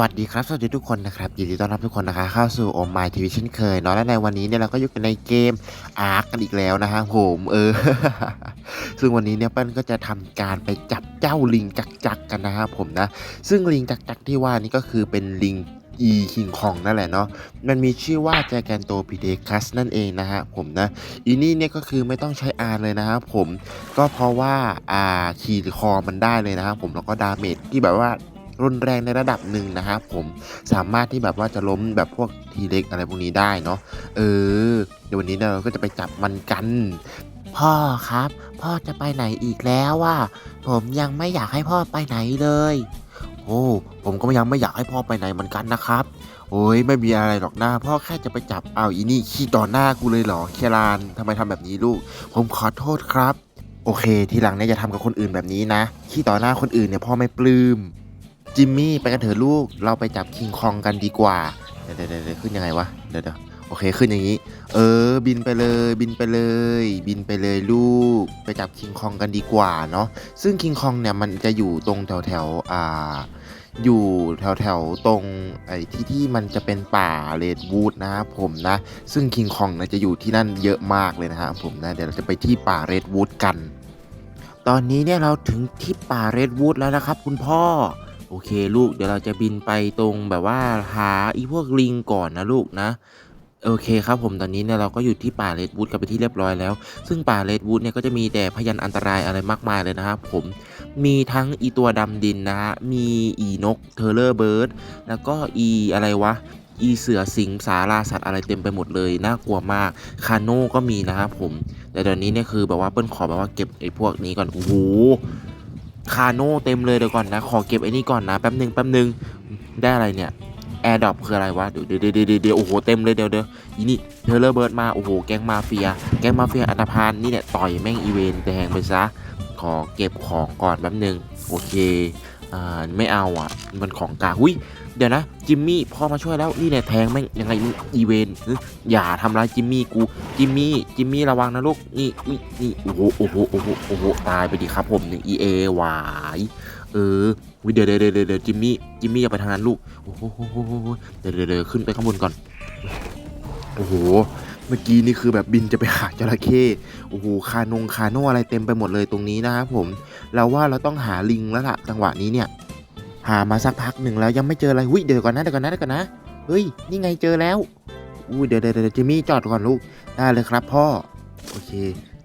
วัสดีครับ สวัสดีทุกคนนะครับยินดีต้อนรับทุกคนนะคะ เข้าสู่โอมายทีวีเช่นเคยเนาะและในวันนี้เนี่ยเราก็อยู่กันในเกมอาร์กันอีกแล้วนะฮะผมเออ ซึ่งวันนี้เนี่ยเปิ้ลก็จะทำการไปจับเจ้าลิงจักจักกันนะครับผมนะ ซึ่งลิงจักจักที่ว่านี่ก็คือเป็นลิงอีคิงคองนั่นแหละเนาะ มันมีชื่อว่าแจแกนโตพีเดคัสนั่นเองนะฮะผมนะ อีนี่เนี่ยก็คือไม่ต้องใช้อาร์เลยนะครับผม ก็เพราะว่าอ่าขี่คอมันได้เลยนะครับผม แล้วก็ดาเมจที่แบบว่า รุนแรงในระดับหนึ่งนะครับผมสามารถที่แบบว่าจะล้มแบบพวกทีเล็กอะไรพวกนี้ได้เนาะเออเดี๋ยววันนี้เราก็จะไปจับมันกัน พ่อครับ พ่อจะไปไหนอีกแล้วว่า ผมยังไม่อยากให้พ่อไปไหนเลย โอ้ผมก็ยังไม่อยากให้พ่อไปไหนเหมือนกันนะครับ โอ้ยไม่มีอะไรหรอกนะพ่อแค่จะไปจับเอาอีนี่ขี้ต่อหน้ากูเลยเหรอเคลานทำไมทำแบบนี้ลูก ผมขอโทษครับโอเค ทีหลังเนี่ยอย่าทำกับคนอื่นแบบนี้นะ ขี้ต่อหน้าคนอื่นเนี่ยพ่อไม่ปลื้ม จิมมี่ไปกันเถอะลูก เราไปจับคิงคองกันดีกว่าเดี๋ยวเดี๋ยวเดี๋ยวขึ้นยังไงวะ เดี๋ยวเดี๋ยวโอเคขึ้นอย่างนี้ เออ บินไปเลย บินไปเลย บินไปเลยลูก ไปจับคิงคองกันดีกว่าเนาะ ซึ่งคิงคองเนี่ยมันจะอยู่ตรงแถวแถวอ่า อยู่แถวแถวตรงไอ้ที่ที่มันจะเป็นป่าเรดวูดนะครับผมนะ ซึ่งคิงคองนะจะอยู่ที่นั่นเยอะมากเลยนะครับผมนะ เดี๋ยวเราจะไปที่ป่าเรดวูดกัน ตอนนี้เนี่ยเราถึงที่ป่าเรดวูดแล้วนะครับ คุณพ่อ โอเคลูกเดี๋ยวเราจะบินไปตรงแบบว่าหาอีพวกลิงก่อนนะลูกนะโอเคครับผมตอนนี้เนี่ยเราก็อยู่ที่ป่าเรดวูดกันไปที่เรียบร้อยแล้ว ซึ่งป่าเรดวูดเนี่ยก็จะมีแต่พยันอันตรายอะไรมากมายเลยนะครับผมมีทั้งอีตัวดำดินนะฮะมีอีนกเทเลอร์เบิร์ดแล้วก็อีอะไรวะอีเสือสิงสาราสัตว์อะไรเต็มไปหมดเลยน่ากลัวมากคาโน่ก็มีนะครับผมแต่ตอนนี้เนี่ยคือแบบว่าเปิ้ลขอแบบว่าเก็บไอ้พวกนี้ก่อนโอ้โห คาโน่เต็มเลยเดี๋ยวก่อนนะ ขอเก็บไอ้นี่ก่อนนะ แป๊บหนึ่งแป๊บหนึ่งได้อะไรเนี่ยแอร์ดรอปคืออะไรวะเดี๋ยวเดี๋ยวเดี๋ยวเดี๋ยวโอ้โหเต็มเลยเดี๋ยวเดี๋ยวอีนี่เทเลอร์เบิร์ดมา โอ้โห แก๊งมาเฟีย แก๊งมาเฟียอันธพาลนี่เนี่ยต่อยแม่งอีเวนแต่แหงไปซะ ขอเก็บของก่อนแป๊บหนึ่งโอเคอ่าไม่เอาอะ มันของกาหุ้ย เดี๋ยวนะ จิมมี่พ่อมาช่วยแล้วนี่เนี่ยแทงแม่งยังไงอีเวนอย่าทำร้ายจิมมี่กู จิมมี่ จิมมี่ระวังนะลูก นี่นี่นี่โอ้โหโอ้โหโอ้โหโอ้โหตายไปดิครับผมหนึ่ง EA หวายเออวิเดี๋ยวเดี๋ยวเดี๋ยวเดี๋ยวจิมมี่ จิมมี่อย่าไปทางนั้นลูก โอ้โหเดี๋ยวเดี๋ยวเดี๋ยวขึ้นไปข้างบนก่อน โอ้โห เมื่อกี้นี่คือแบบบินจะไปหาจระเข้ โอ้โห คานงคาโนอะไรเต็มไปหมดเลยตรงนี้นะครับผม เราว่าเราต้องหาลิงแล้วล่ะจังหวะนี้เนี่ย หามาสักพักหนึ่งแล้วยังไม่เจออะไรหุ้ยเดี๋ยวก่อนนะเดี๋ยวก่อนนะเดี๋ยวก่อนนะเฮ้ยนี่ไงเจอแล้วอุ้ยเดี๋ยวเดี๋ยวเดี๋ยวจิมมี่จอดก่อนลูกได้เลยครับพ่อโอเค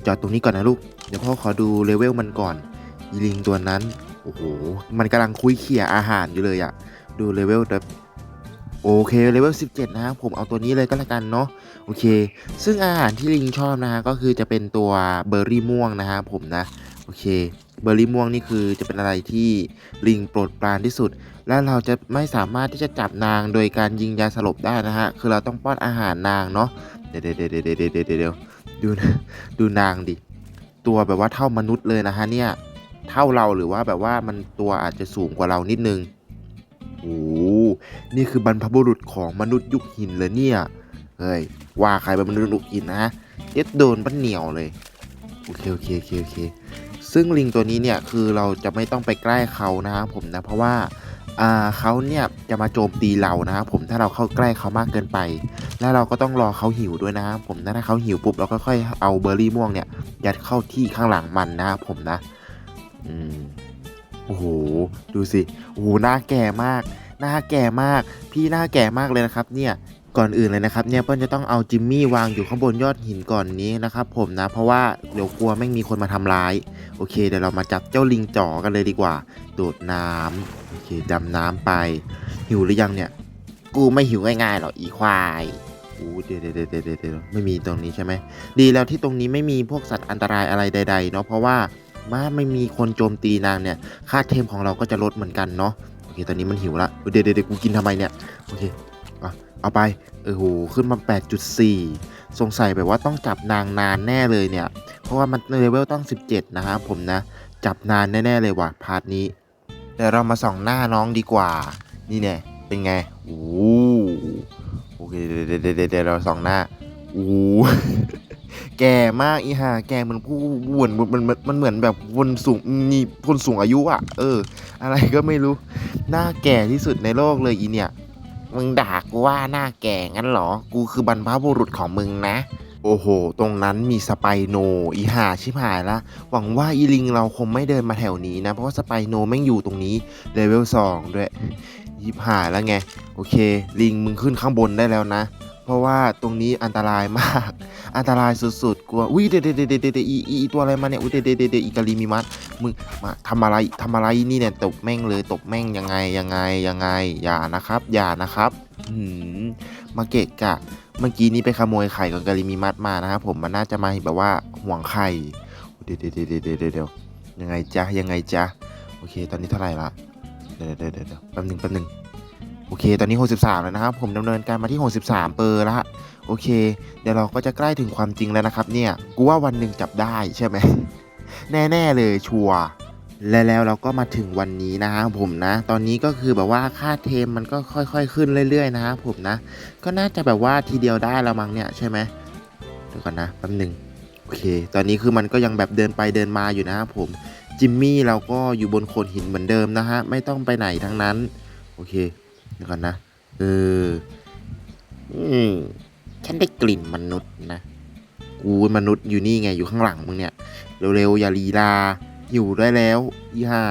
จอดตรงนี้ก่อนนะลูกเดี๋ยวพ่อขอดูเลเวลมันก่อนอีลิงตัวนั้นโอ้โหมันกำลังคุยเขี่ยอาหารอยู่เลยอะดูเลเวลแบบโอเคเลเวล17 นะครับผมเอาตัวนี้เลยก็แล้วกันเนาะโอเค ซึ่งอาหารที่ลิงชอบนะฮะก็คือจะเป็นตัวเบอร์รี่ม่วงนะฮะผมนะโอเค เบอร์รี่ม่วงนี่คือจะเป็นอะไรที่ลิงโปรดปรานที่สุด และเราจะไม่สามารถที่จะจับนางโดยการยิงยาสลบได้นะฮะ คือเราต้องป้อนอาหารนางเนาะ เดี๋ยวเดี๋ยวเดี๋ยวเดี๋ยวเดี๋ยวเดี๋ยวเดี๋ยวดูนะดูนางดิ ตัวแบบว่าเท่ามนุษย์เลยนะฮะเนี่ย เท่าเราหรือว่าแบบว่ามันตัวอาจจะสูงกว่าเรานิดนึงโอ้โหนี่คือบรรพบุรุษของมนุษย์ยุคหินเลยเนี่ย เฮ้ย ว่าใครเป็นมนุษย์ยุคหินนะเอ็ดโดนปั้นเหนียวเลย โอเคโอเคโอเคโอเค ซึ่งลิงตัวนี้เนี่ยคือเราจะไม่ต้องไปใกล้เขานะครับผมนะเพราะว่าเขาเนี่ยจะมาโจมตีเรานะครับผมถ้าเราเข้าใกล้เขามากเกินไป แล้วเราก็ต้องรอเขาหิวด้วยนะครับผมถ้าเขาหิวปุ๊บเราก็ค่อยเอาเบอร์รี่ม่วงเนี่ยยัดเข้าที่ข้างหลังมันนะครับผมนะอืมโอ้โหดูสิโอ้โหหน้าแก่มากหน้าแก่มาก พี่หน้าแก่มากเลยนะครับ เนี่ยก่อนอื่นเลยนะครับเนี่ยเปิ้ลจะต้องเอาจิมมี่วางอยู่ข้างบนยอดหินก่อนนี้นะครับผมนะเพราะว่าเดี๋ยวกลัวไม่งมีคนมาทำร้าย โอเคเดี๋ยวเรามาจับเจ้าลิงจ๋อกันเลยดีกว่า โดดน้ำโอเคดำน้ำไป หิวหรือยังเนี่ย กูไม่หิวง่ายๆหรอกอีควายอู้เดี๋ยวเดี๋ยวเดี๋ยวเดี๋ยวเดี๋ยวไม่มีตรงนี้ใช่ไหมดีแล้วที่ตรงนี้ไม่มีพวกสัตว์อันตรายอะไรใดๆเนาะเพราะว่ามาไม่มีคนโจมตีนางเนี่ย ค่าเทมของเราก็จะลดเหมือนกันเนาะโอเคตอนนี้มันหิวละเดี๋ยวเดี๋ยวเดี๋ยวกูกินทำไมเนี่ยโอเคเอาไป เออโหขึ้นมา 8.4 สงสัยแบบว่าต้องจับนางนานแน่เลยเนี่ย เพราะว่ามันเลเวลต้อง 17 นะครับผมนะ จับนานแน่ ๆ เลยว่ะพาร์ทนี้เดี๋ยวเรามาส่องหน้าน้องดีกว่า นี่เนี่ยเป็นไงโอ้โอเคเดี๋ยวเดี๋ยวเราส่องหน้าโอ้แก่มากอีห่าแก่เหมือนผู้วนมันมันเหมือนแบบวนสูงมีคนสูงอายุอะ เออ อะไรก็ไม่รู้ หน้าแก่ที่สุดในโลกเลยอีเนี่ย มึงด่ากูว่าหน้าแก่งั้นเหรอ กูคือบรรพบุรุษของมึงนะ โอ้โห ตรงนั้นมีสไปโน อีห่าชิบหายละ หวังว่าอีลิงเราคงไม่เดินมาแถวนี้นะ เพราะว่าสไปโนแม่งอยู่ตรงนี้เลเวลสองด้วยยิบหายแล้วไง โอเค ลิงมึงขึ้นข้างบนได้แล้วนะ ราะว่าตรงนี้อันตรายมาก อันตรายสุดๆกลัวอุ้ยเดเดเดเดเดอีอีตัวอะไรมาเนี่ยอุ้ยเดเดเดเดอีกาลีมีมัดมึงมาทำอะไรทำอะไรนี่เนี่ยตบแม่งเลยตบแม่งยังไงยังไงยังไงอย่านะครับ อย่านะครับหืมมาเกะกะ เมื่อกี้นี้ไปขโมยไข่ของกาลิมีมัดมานะครับผมมันน่าจะมาแบบว่าห่วงไข่เดี๋ยวเดี๋ยวเดี๋ยวเดี๋ยวเดเดยังไงจ๊ะยังไงจ๊ะโอเค ตอนนี้เท่าไหร่ละเดี๋ยวเดี๋ยวเดี๋ยวเดแป๊บหนึงแป๊บหนึง โอเค ตอนนี้ 63 แล้วนะครับ ผมดำเนินการมาที่ 63 เปอร์ละโอเค เดี๋ยวเราก็จะใกล้ถึงความจริงแล้วนะครับ เนี่ย กูว่าวันหนึ่งจับได้ใช่ไหม แน่ๆเลยชัวร์และแล้วเราก็มาถึงวันนี้นะครับผมนะ ตอนนี้ก็คือแบบว่าค่าเทมมันก็ค่อย ๆ ขึ้นเรื่อย ๆ นะครับผมนะ ก็น่าจะแบบว่าทีเดียวได้แล้วมั้งเนี่ยใช่ไหมเดี๋ยวก่อนนะแป๊บหนึ่งโอเค ตอนนี้คือมันก็ยังแบบเดินไปเดินมาอยู่นะครับผมจิมมี่เราก็อยู่บนโขดหินเหมือนเดิมนะฮะไม่ต้องไปไหนทั้งนั้นโอเค เดี๋ยวก่อนนะเอออืมฉันได้กลิ่นมนุษย์นะกูมนุษย์อยู่นี่ไงอยู่ข้างหลังมึงเนี่ย เร็วๆอย่าลีลาอยู่ได้แล้วยี่ห้า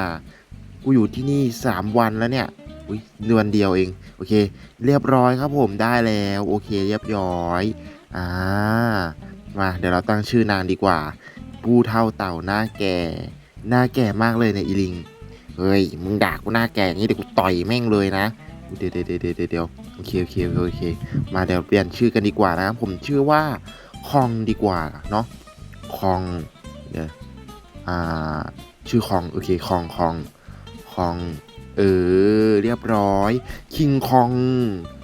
กูอยู่ที่นี่สามวันแล้วเนี่ยอุ้ยเดือนเดียวเอง โอเค เรียบร้อยครับผมได้แล้ว โอเค เรียบร้อยอ่ามาเดี๋ยวเราตั้งชื่อนางดีกว่า ผู้เท่าเต่าหน้าแก่ หน้าแก่มากเลยเนี่ยอีลิงเฮ้ยมึงด่ากูหน้าแก่อย่างนี้เดี๋ยวกูต่อยแม่งเลยนะ เดี๋ยวเดี๋ยวเดี๋ยวเดี๋ยวโอเคโอเคโอเคอเค มาเดี๋ยวเปลี่ยนชื่อกันดีกว่านะครับ ผมชื่อว่าคองดีกว่าเนาะคองเดี๋ยวอ่าชื่อคองโอเคคองคองคองเออเรียบร้อย คิงคอง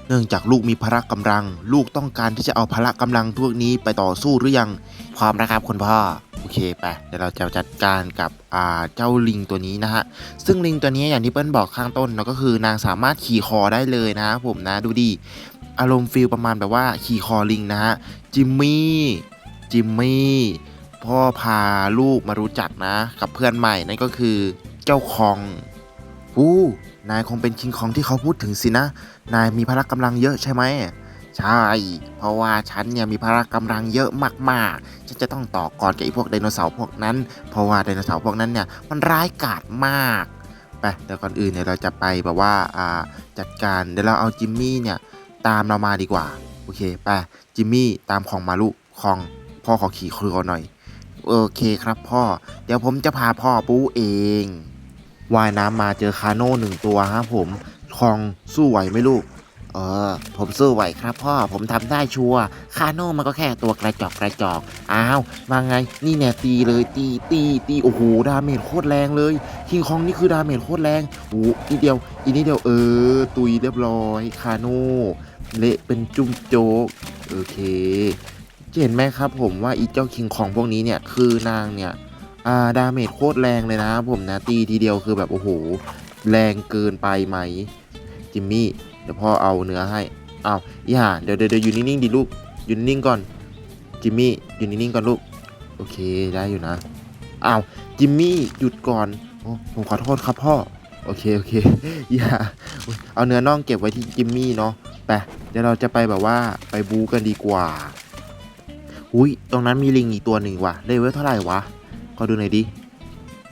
เนื่องจากลูกมีพละกำลัง ลูกต้องการที่จะเอาพละกำลังพวกนี้ไปต่อสู้หรือยังพร้อมนะครับคุณพ่อ อเคไปเดี๋ยวเราจะจัดการกับเจ้าลิงตัวนี้นะฮะซึ่งลิงตัวนี้อย่างที่เปิ้ลบอกข้างต้นเนาะก็คือนางสามารถขี่คอได้เลยนะผมนะดูดิอารมณ์ฟีลประมาณแบบว่าขี่คอลิงนะฮะจิมมี่จิมมี่พ่อพาลูกมารู้จักนะ กับเพื่อนใหม่นั่นก็คือเจ้าคองอู้นายคงเป็นคิงคองที่เขาพูดถึงสินะ นายมีพละกำลังเยอะใช่ไหม ใช่ เพราะว่าฉันเนี่ยมีพละกำลังเยอะมากๆ ฉันจะต้องต่อกรกับไอ้พวกไดโนเสาร์พวกนั้น เพราะว่าไดโนเสาร์พวกนั้นเนี่ยมันร้ายกาจมาก ไปแต่ก่อนอื่นเนี่ยเราจะไปแบบว่าจัดการเดี๋ยวเราเอาจิมมี่เนี่ยตามเรามาดีกว่า โอเคไปจิมมี่ตามของมาลูกของพ่อขอขี่ครัวหน่อย โอเคครับพ่อ เดี๋ยวผมจะพาพ่อปูเองว่ายน้ำมาเจอคาโน่หนึ่งตัวฮะผมคองสู้ไหวไหมลูก เออ ผมสู้ไหวครับพ่อ ผมทำได้ชัวร์คาโน่มันก็แค่ตัวกระจอกกระจอก อ้าวมาไง นี่แน่ตีเลยตีตีตีโอ้โห ดาเมจโคตรแรงเลย คิงคองนี่คือดาเมจโคตรแรงโอ้โหอีเดียว อีนิดเดียวเออ ตุยเรียบร้อย คาโน่เละเป็นจุ้มโจ๊ก โอเคจะเห็นไหมครับผมว่าอีเจ้าคิงคองพวกนี้เนี่ยคือนางเนี่ยอ่าดาเมจโคตรแรงเลยนะผมนะตีทีเดียวคือแบบโอ้โห แรงเกินไปไหมจิมมี่ เดี๋ยวพ่อเอาเนื้อให้อ้าวอีห่าเดี๋ยวเดี๋ยวเดี๋ยวอยู่นิ่งๆดิลูกอยู่นิ่งก่อนจิมมี่อยู่นิ่งๆก่อนลูกโอเคได้อยู่นะอ้าวจิมมี่หยุดก่อนโอ้ผมขอโทษครับพ่อโอเคโอเคอีห่าเอาเนื้อน่องเก็บไว้ที่จิมมี่เนาะไปเดี๋ยวเราจะไปแบบว่าไปบูกันดีกว่าอุ้ยตรงนั้นมีลิงอีกตัวหนึ่งว่ะเลเวลเท่าไหร่วะขอดูหน่อยดิ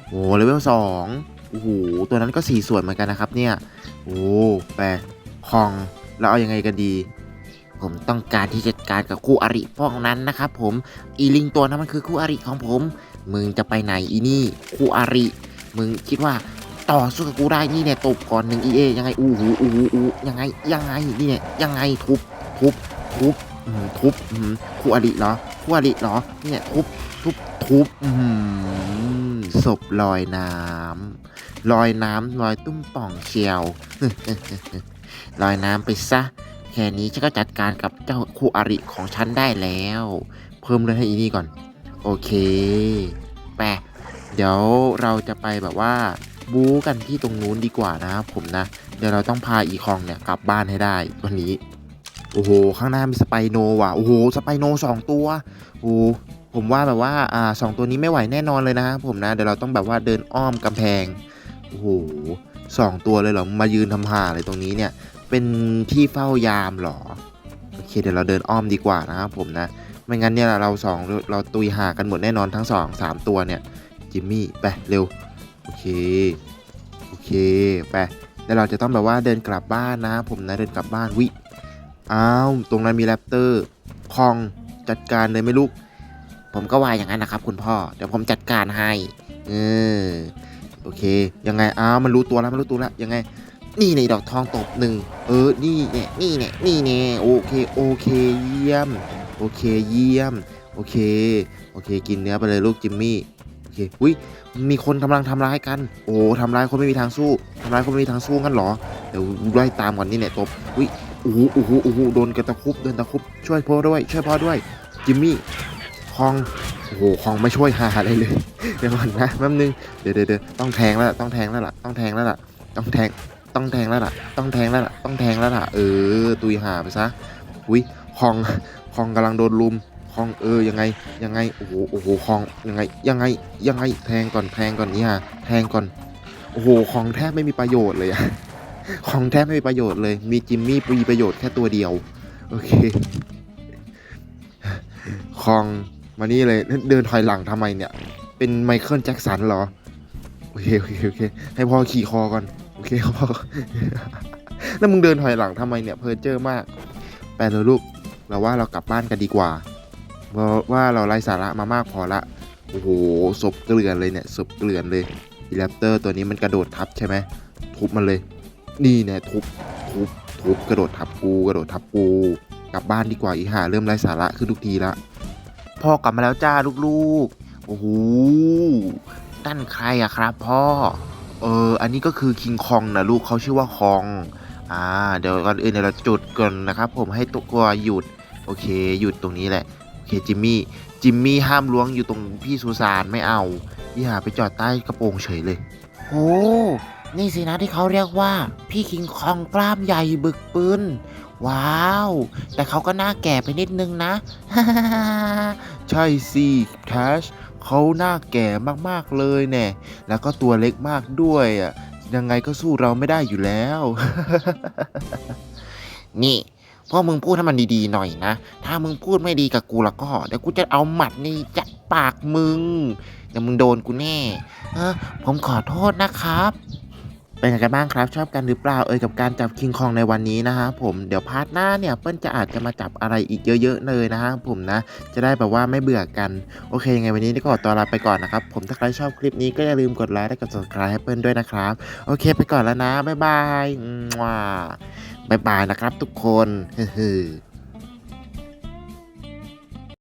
โอ้เลเวลสองโอ้โหตัวนั้นก็สีสวยเหมือนกันนะครับเนี่ยโอ้แปล คองแล้วเอาอยังไงกันดี ผมต้องการที่จะจัดการกับคู่อริพวกนั้นนะครับผมอีลิงตัวนั้นมันคือคู่อริของผม มึงจะไปไหนอีนี่คู่อริ มึงคิดว่าต่อสู้กับกูได้นี่เนี่ยตบก่อนหนึ่งเอยังไงอู้หูอู้หูอู้ยังไงยังไงนี่เนี่ยยังไงทุบทุบทุบทุบคู่อริเหรอคู่อริเหรอเนี่ยทุบทุบทุบอืมศพลอยน้ำลอยน้ำลอยตุ้มป่องเชียว ลอยน้ำไปซะ แค่นี้ฉันก็จัดการกับเจ้าคู่อริของฉันได้แล้ว เพิ่มเลือดให้อีนี่ก่อน โอเคแปะเดี๋ยวเราจะไปแบบว่าบู๊กันที่ตรงนู้นดีกว่านะครับผมนะ เดี๋ยวเราต้องพาอีคองเนี่ยกลับบ้านให้ได้วันนี้ โอ้โห ข้างหน้ามีสไปโนว่ะ โอ้โห สไปโนสองตัวโอ้ผมว่าแบบว่าอ่าสองตัวนี้ไม่ไหวแน่นอนเลยนะครับผมนะ เดี๋ยวเราต้องแบบว่าเดินอ้อมกำแพง โอ้โห สองตัวเลยเหรอ มายืนทำห่าอะไรตรงนี้เนี่ย เป็นที่เฝ้ายามเหรอ โอเคเดี๋ยวเราเดินอ้อมดีกว่านะครับผมนะ ไม่งั้นเนี่ยเราสองเราตุยหากันหมดแน่นอนทั้งสองสามตัวเนี่ย จิมมี่ไปเร็ว โอเค โอเคไปแล้วเราจะต้องแบบว่าเดินกลับบ้านนะผมนะเดินกลับบ้านวิ อ้าว ตรงนั้นมีแรปเตอร์คองจัดการเลยไหม่ลูก ผมก็ว่าอย่างนั้นนะครับคุณพ่อ เดี๋ยวผมจัดการให้ เออ โอเค ยังไงอ้าวมันรู้ตัวแล้วมันรู้ตัวแล้วยังไง นี่ในดอกทองตบหนึ่งเออนี่เนี่ยนี่เนี่ยนี่เนี่ยโอเคโอเคเยี่ยมโอเคเยี่ยมโอเคโอเค กินเนื้อไปเลยลูกจิมมี่โอเคอุ้ยมีคนกำลังทำร้ายกัน โอ้ทำร้ายคนไม่มีทางสู้ทำร้ายคนไม่มีทางสู้กันเหรอเดี๋ยวไล่ตามก่อนนี่เนี่ยตบอุ้ยโอ้โหโอ้โหโอ้โหโดนกระตะคุบโดนตะคุบช่วยพ่อด้วย ช่วยพ่อด้วยจิมมี่คอง อ้โหคองไม่ช่วยหาอะไรเลย เดี๋ยวก่อนนะแป๊บนึง เดี๋ยวเดี๋ยวต้องแทงแล้วต้องแทงแล้วล่ะ ต้องแทงแล้วล่ะ ต้องแทง ต้องแทงแล้วล่ะ ต้องแทงแล้วล่ะ ต้องแทงแล้วล่ะ เออ ตุยหาไปซะ อุ้ยคองคองกำลังโดนลุมคองเออยังไงยังไงโอ้โหโอ้โหคองยังไงยังไงยังไงแทงก่อนแทงก่อนนี่ฮะแทงก่อนโอ้โหคองแทบไม่มีประโยชน์เลยอะคองแทบไม่มีประโยชน์เลย มีจิมมี่มีประโยชน์แค่ตัวเดียวโอเคคอง มานี่เลยเดินถอยหลังทำไมเนี่ย เป็นไมเคิลแจ็คสันเหรอ โอเคโอเคโอเค ให้พ่อขี่คอก่อน โอเคพ่อแล้วมึงเดินถอยหลังทำไมเนี่ยเพอเจอร์มาก ไปเลยลูก เราว่าเรากลับบ้านกันดีกว่าเพราะว่าเราไร้สาระมามากพอละ โอ้โหศพเกลื่อนเลยเนี่ยศพเกลื่อนเลยอีแรปเตอร์ตัวนี้มันกระโดดทับใช่ไหมทุบมันเลย นี่เนี่ยทุบทุบทุบกระโดดทับกู กระโดดทับกู กลับบ้านดีกว่าอีห่าเริ่มไร้สาระขึ้นทุกทีละ พ่อกลับมาแล้วจ้าลูกๆ โอ้โหนั่นใครอะครับพ่อ เออ อันนี้ก็คือคิงคองนะลูกเขาชื่อว่าคอง อ่า เดี๋ยวก่อนอื่นเดี๋ยวเราจุดก่อนนะครับ ผมให้ตัวหยุด โอเค หยุดตรงนี้แหละ โอเค จิมมี่ จิมมี่ห้ามล้วงอยู่ตรงพี่สุสานไม่เอาพี่าไปจอดใต้กระโปรงเฉยเลย โอ้ นี่สินะที่เขาเรียกว่า พี่คิงคองกล้ามใหญ่บึกปืน ว้าว แต่เขาก็น้าแก่ไปนิดนึงนะ ใช่สิแทชเขาหน้าแก่มากๆเลยแน่แล้วก็ตัวเล็กมากด้วยอะยังไงก็สู้เราไม่ได้อยู่แล้ว นี่พวกมึงพูดให้มันดีๆหน่อยนะ ถ้ามึงพูดไม่ดีกับกูแล้วก็ เดี๋ยวกูจะเอาหมัดนี่จัดปากมึง เดี๋ยวมึงโดนกูแน่ ผมขอโทษนะครับ เป็นไงกันบ้างครับ ชอบกันหรือเปล่าเอ่ยกับการจับคิงคองในวันนี้นะฮะผมเดี๋ยวพาร์ทหน้าเนี่ยเปิ้ลจะอาจจะมาจับอะไรอีกเยอะๆเลยนะฮะผมนะ จะได้แบบว่าไม่เบื่อกัน โอเคยังไงวันนี้ก็ขอตัวลาไปก่อนนะครับ ผมถ้าใครชอบคลิปนี้ก็อย่าลืมกดไลค์และกด subscribe ให้เปิ้ลด้วยนะครับ โอเคไปก่อนแล้วนะบ๊ายบายว้าบ๊ายบายนะครับทุกคนฮือ